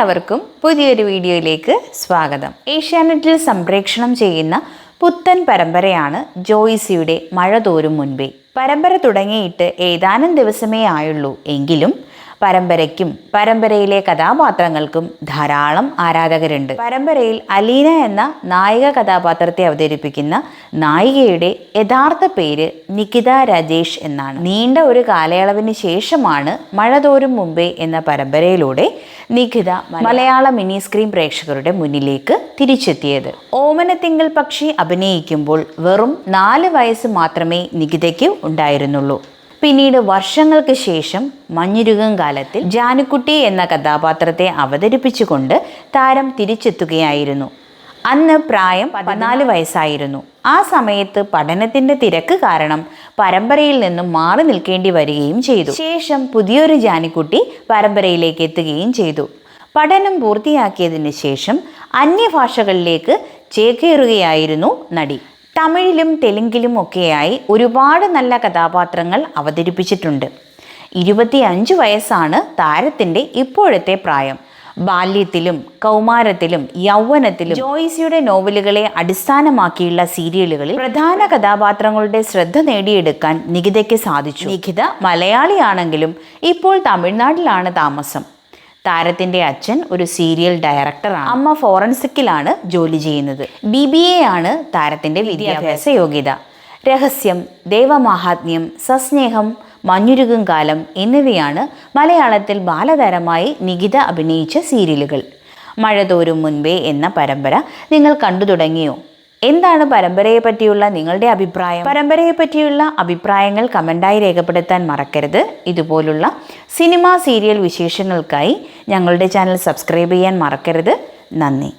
എല്ലാവർക്കും പുതിയൊരു വീഡിയോയിലേക്ക് സ്വാഗതം. ഏഷ്യാനെറ്റിൽ സംപ്രേക്ഷണം ചെയ്യുന്ന പുത്തൻ പരമ്പരയാണ് ജോയിസിയുടെ മഴ തോരും മുൻപേ പരമ്പര തുടങ്ങിയിട്ട് ഏതാനും ദിവസമേ ആയുള്ളൂ എങ്കിലും പരമ്പരയ്ക്കും പരമ്പരയിലെ കഥാപാത്രങ്ങൾക്കും ധാരാളം ആരാധകരുണ്ട്. പരമ്പരയിൽ അലീന എന്ന നായിക കഥാപാത്രത്തെ അവതരിപ്പിക്കുന്ന നായികയുടെ യഥാർത്ഥ പേര് നികിത രാജേഷ് എന്നാണ്. നീണ്ട ഒരു കാലയളവിന് ശേഷമാണ് മഴതോരും മുമ്പേ എന്ന പരമ്പരയിലൂടെ നിഖിത മലയാള മിനി സ്ക്രീൻ പ്രേക്ഷകരുടെ മുന്നിലേക്ക് തിരിച്ചെത്തിയത്. ഓമനത്തിങ്കൾ പക്ഷി അഭിനയിക്കുമ്പോൾ വെറും നാല് വയസ്സ് മാത്രമേ നിഖിതയ്ക്ക് ഉണ്ടായിരുന്നുള്ളൂ. പിന്നീട് വർഷങ്ങൾക്ക് ശേഷം മഞ്ഞുരുകം കാലത്തിൽ ജാനുക്കുട്ടി എന്ന കഥാപാത്രത്തെ അവതരിപ്പിച്ചുകൊണ്ട് താരം തിരിച്ചെത്തുകയായിരുന്നു. അന്ന് പ്രായം പതിനാല് വയസ്സായിരുന്നു. ആ സമയത്ത് പഠനത്തിന്റെ തിരക്ക് കാരണം പരമ്പരയിൽ നിന്നും മാറി നിൽക്കേണ്ടി വരികയും ചെയ്തു. ശേഷം പുതിയൊരു ജാനിക്കുട്ടി പരമ്പരയിലേക്ക് എത്തുകയും ചെയ്തു. പഠനം പൂർത്തിയാക്കിയതിന് ശേഷം അന്യഭാഷകളിലേക്ക് ചേക്കേറുകയായിരുന്നു നടി. തമിഴിലും തെലുങ്കിലും ഒക്കെയായി ഒരുപാട് നല്ല കഥാപാത്രങ്ങൾ അവതരിപ്പിച്ചിട്ടുണ്ട്. ഇരുപത്തിയഞ്ച് വയസ്സാണ് താരത്തിന്റെ ഇപ്പോഴത്തെ പ്രായം. ബാല്യത്തിലും കൗമാരത്തിലും യൗവനത്തിലും ജോയിസിയുടെ നോവലുകളെ അടിസ്ഥാനമാക്കിയുള്ള സീരിയലുകളിൽ പ്രധാന കഥാപാത്രങ്ങളുടെ ശ്രദ്ധ നേടിയെടുക്കാൻ നികിതയ്ക്ക് സാധിച്ചു. നികിത മലയാളിയാണെങ്കിലും ഇപ്പോൾ തമിഴ്നാട്ടിലാണ് താമസം. താരത്തിന്റെ അച്ഛൻ ഒരു സീരിയൽ ഡയറക്ടറാണ് അമ്മ ഫോറൻസിക്കിലാണ് ജോലി ചെയ്യുന്നത്. ബി ബി എ ആണ് താരത്തിന്റെ വിദ്യാഭ്യാസ യോഗ്യത. രഹസ്യം ദേവമാഹാത്മ്യം സസ്നേഹം മഞ്ഞുരുകും കാലം എന്നിവയാണ് മലയാളത്തിൽ ബാലതാരമായി നികിത അഭിനയിച്ച സീരിയലുകൾ മഴ തോരും മുൻപേ എന്ന പരമ്പര നിങ്ങൾ കണ്ടു തുടങ്ങിയോ? എന്താണ് പരമ്പരയെ പറ്റിയുള്ള നിങ്ങളുടെ അഭിപ്രായം? പരമ്പരയെ പറ്റിയുള്ള അഭിപ്രായങ്ങൾ കമന്റായി രേഖപ്പെടുത്താൻ മറക്കരുത്. ഇതുപോലുള്ള സിനിമ സീരിയൽ വിശേഷങ്ങൾക്കായി ഞങ്ങളുടെ ചാനൽ സബ്സ്ക്രൈബ് ചെയ്യാൻ മറക്കരുത്. നന്ദി.